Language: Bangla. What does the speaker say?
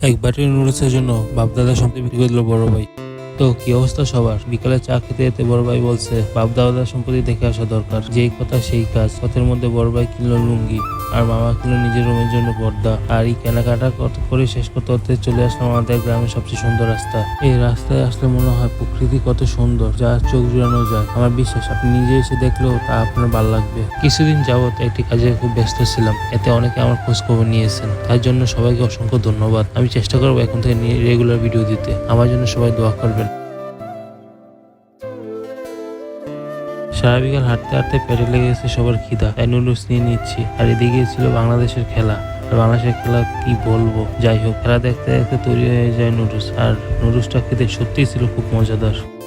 এক বাটি নুডলসের জন্য বাপদাদা সম্পত্তি বিক্রি করে দিল বড় ভাই। তো কি অবস্থা সবার? বিকালে চা খেতে যেতে বড় ভাই বলছে, বাপ দাদা সম্পত্তি দেখে আসা দরকার। যেই কথা সেই কাজ। পথের মধ্যে বড় ভাই কিনলো লুঙ্গি, আর মামা কিনলো নিজের রুমের জন্য পর্দা। আর এই কেনাকাটা করে শেষ করতে করতে চলে আসলাম আমাদের গ্রামের সবচেয়ে সুন্দর রাস্তা। এই রাস্তায় আসলে মনে হয় প্রকৃতি কত সুন্দর, যা চোখ জুড়ানো যায়। আমার বিশ্বাস, আপনি নিজে এসে দেখলেও তা আপনার ভালো লাগবে। কিছুদিন যাবত একটি কাজে খুব ব্যস্ত ছিলাম। এতে অনেকে আমার খোঁজ খবর নিয়েছেন। তার জন্য সবাইকে অসংখ্য ধন্যবাদ। আমি চেষ্টা করব এখন থেকে রেগুলার ভিডিও দিতে। আমার জন্য সবাই দোয়া করবেন। সারা হাঁটতে হাঁটতে পেটে লেগে গেছে সবার খিদা। তাই নুডলস নিয়ে নিচ্ছি। আর এদিকে ছিল বাংলাদেশের খেলা। আর বাংলাদেশের খেলা কি বলব? যাই হোক, খেলা দেখতে দেখতে তৈরি হয়ে যায় নুডলস। আর নুডলসটা খেতে সত্যিই ছিল খুব মজাদার।